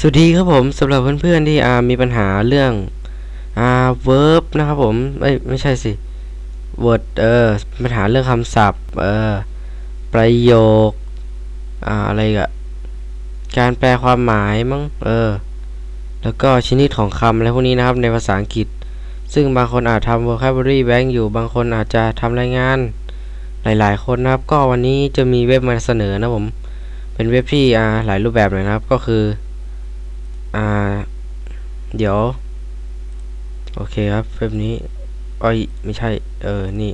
สวัสดีครับผมสำหรับเพื่อนๆที่อ่ามีปัญหาเรื่องอ่า verb นะครับผมเอ้ยไม่ใช่สิ word เออปัญหาเรื่องคำศัพท์เออประโยคอ่าอะไรกะการแปลความหมายมั้งเออแล้วก็ชนิดของคำอะไรพวกนี้นะครับในภาษาอังกฤษ ซึ่งบางคนอาจทำ vocabulary bank อยู่บางคนอาจจะทำรายงานหลายๆ คนนะครับ ก็วันนี้จะมีเว็บมาเสนอนะผมเป็นเว็บที่อ่าหลายรูปแบบเลยนะครับก็คือ อ่า เดี๋ยว โอเคครับเว็บนี้อ้อยไม่ใช่ เออ นี่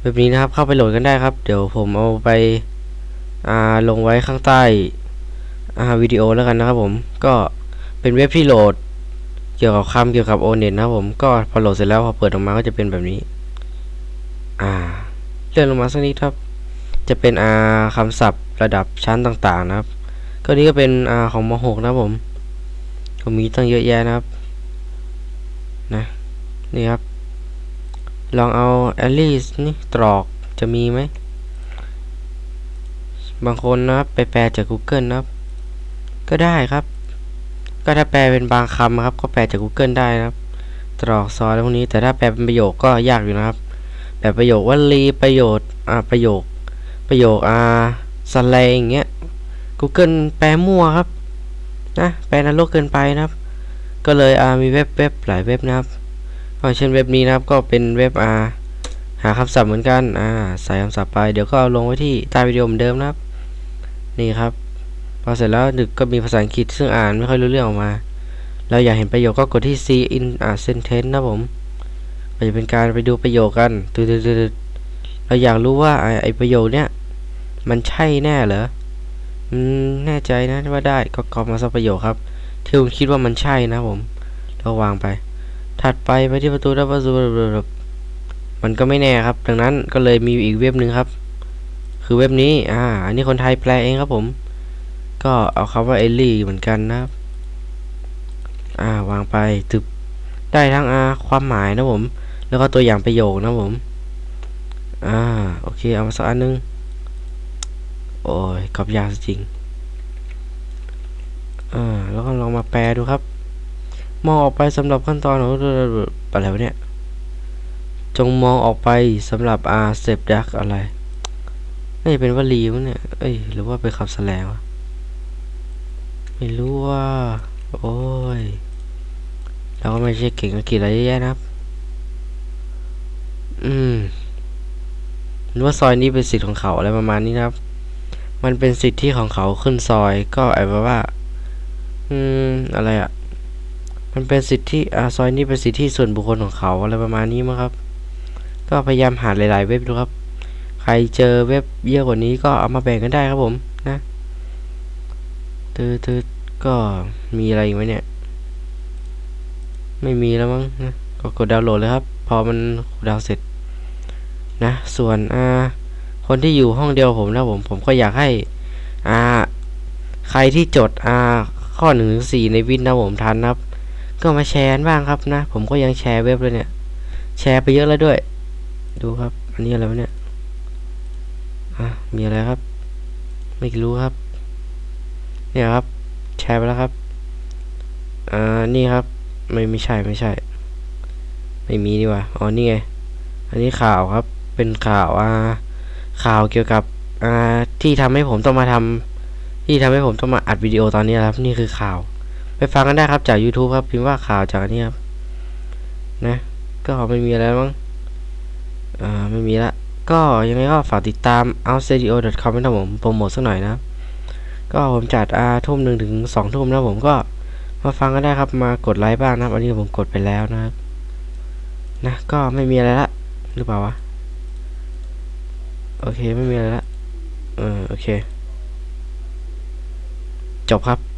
เว็บนี้นะครับ เข้าไปโหลดกันได้ครับ เดี๋ยวผมเอาไปอ่าลงไว้ข้างใต้อ่าวิดีโอแล้วกันนะครับผม ก็เป็นเว็บที่โหลด เกี่ยวกับคำเกี่ยวกับโอเน็ตนะครับผม ก็พอโหลดเสร็จแล้วพอเปิดออกมาก็จะเป็นแบบนี้ อ่าเลื่อนลงมาสักนิดครับ จะเป็นอ่าคำศัพท์ระดับชั้นต่างๆนะครับ ก็นี้ก็เป็นอ่าของม .6 นะครับผม ก็มีตั้งเยอะแยะนะครับนะนี่ครับ ลองเอาแอลลี่นี่ตรอกจะมีไหม บางคนนะครับ ไปแปลจาก Google นะครับ ก็ได้ครับ ก็ถ้าแปลเป็นบางคำครับ ก็แปลจาก Google ได้นะครับ ตรอกซอยพวกนี้ แต่ถ้าแปลเป็นประโยคก็ยากอยู่นะครับ แบบประโยควลีประโยชน์อ่าประโยค ประโยคอ่าสแลงอย่างเงี้ย Google แปลมั่วครับ นะแปลนรกเกินไปนะครับ ก็เลยอ่ามีเว็บเว็บหลายเว็บนะครับเช่นเว็บนี้นะครับก็เป็นเว็บอ่าหาคำศัพท์เหมือนกันอ่าใส่คำศัพท์ไปเดี๋ยวก็เอาลงไว้ที่ใต้วิดีโอเหมือนเดิมนะครับ นี่ครับพอเสร็จแล้วดึกก็มีภาษาอังกฤษซึ่งอ่านไม่ค่อยรู้เรื่องออกมา เราอยากเห็นประโยคก็กดที่ see in อ่า sentence นะผมก็จะเป็นการไปดูประโยคกันตืดๆๆเราอยากรู้ว่าไอ้ไอประโยคเนี้ยมันใช่แน่เหรอ อืมแน่ใจนะว่าได้ก็กรอบมาสักประโยคครับ ที่คุณคิดว่ามันใช่นะผมแล้ววางไป ถัดไปไปที่ประตูแล้วประตูมันก็ไม่แน่ครับ ดังนั้นก็เลยมีอีกเว็บหนึ่งครับ คือเว็บนี้ อ่า อันนี้คนไทยแปลเองครับผม ก็เอาคำว่าเอลลี่เหมือนกันนะครับ อ่าวางไปตึบได้ทั้งอาความหมายนะผม แล้วก็ตัวอย่างประโยคนะผม อ่า โอเค เอามาสักอันนึง โอ้ยกรอบยาจริง อ่า แล้วก็ลองมาแปลดูครับ มองออกไปสำหรับขั้นตอนของอะไรวะเนี่ย จงมองออกไปสำหรับอาเซฟดักอะไรน่เป็นวลีมั้งเนี่ย เอ้ย หรือว่าเป็นคำแสลงวะ ไม่รู้ว่า โอ้ย เราก็ไม่ใช่เก่งอังกฤษอะไรเยอะแยะนะครับ อืมหรือว่าซอยนี้เป็นสิทธิ์ของเขาอะไรประมาณนี้นะครับ มันเป็นสิทธิของเขาขึ้นซอย ก็ไอ้แบบว่า อืม อะไรอะ่ะ มันเป็นสิทธิอ่าซอยนี้เป็นสิทธิส่วนบุคคลของเขาอะไรประมาณนี้มั้งครับ ก็พยายามหาหลาย ๆ เว็บดูครับ ใครเจอเว็บเยอะกว่านี้ก็เอามาแบ่งกันได้ครับผมนะตือตืก็มีอะไรอีกไหมเนี่ย ไม่มีแล้วมั้งนะก็กดดาวน์โหลดเลยครับ พอมันดาวน์เสร็จนะ ส่วนอ่า คนที่อยู่ห้องเดียวผมนะผมผมก็อยากให้อ่าใครที่จดอ่าข้อหนึ่งถึงสี่ในวินนะผมทันนะครับ ก็มาแชร์บ้างครับนะ ผมก็ยังแชร์เว็บเลยเนี่ย แชร์ไปเยอะแล้วด้วย ดูครับ อันนี้อะไรวะเนี่ยอะมีอะไรครับ ไม่รู้ครับ เนี่ยครับ แชร์ไปแล้วครับอ่านี่ครับ ไม่ไม่ใช่ไม่ใช่ ไม่มีดีกว่าอ๋อนี่ไงอันนี้ข่าวครับ เป็นข่าวอ่า ข่าวเกี่ยวกับที่ทำให้ผมต้องมาทำที่ทำให้ผมต้องมาอัดวิดีโอตอนนี้ครับ นี่คือข่าว ไปฟังกันได้ครับจาก YouTube ครับพิมพ์ว่าข่าวจากนี้ครับนะก็ไม่มีอะไรมั้งอ่าไม่มีละก็ยังไงก็ฝากติดตาม outstudio.com นะผมโปรโมทสักหน่อยนะก็ผมจัดอาทุ่มหนึ่งถึงสองทุ่มนะผมก็มาฟังกันได้ครับมากดไลค์บ้างนะอันนี้ผมกดไปแล้วนะครับนะก็ไม่มีอะไรละหรือเปล่าวะ โอเคไม่มีอะไรละเออโอเค จบครับ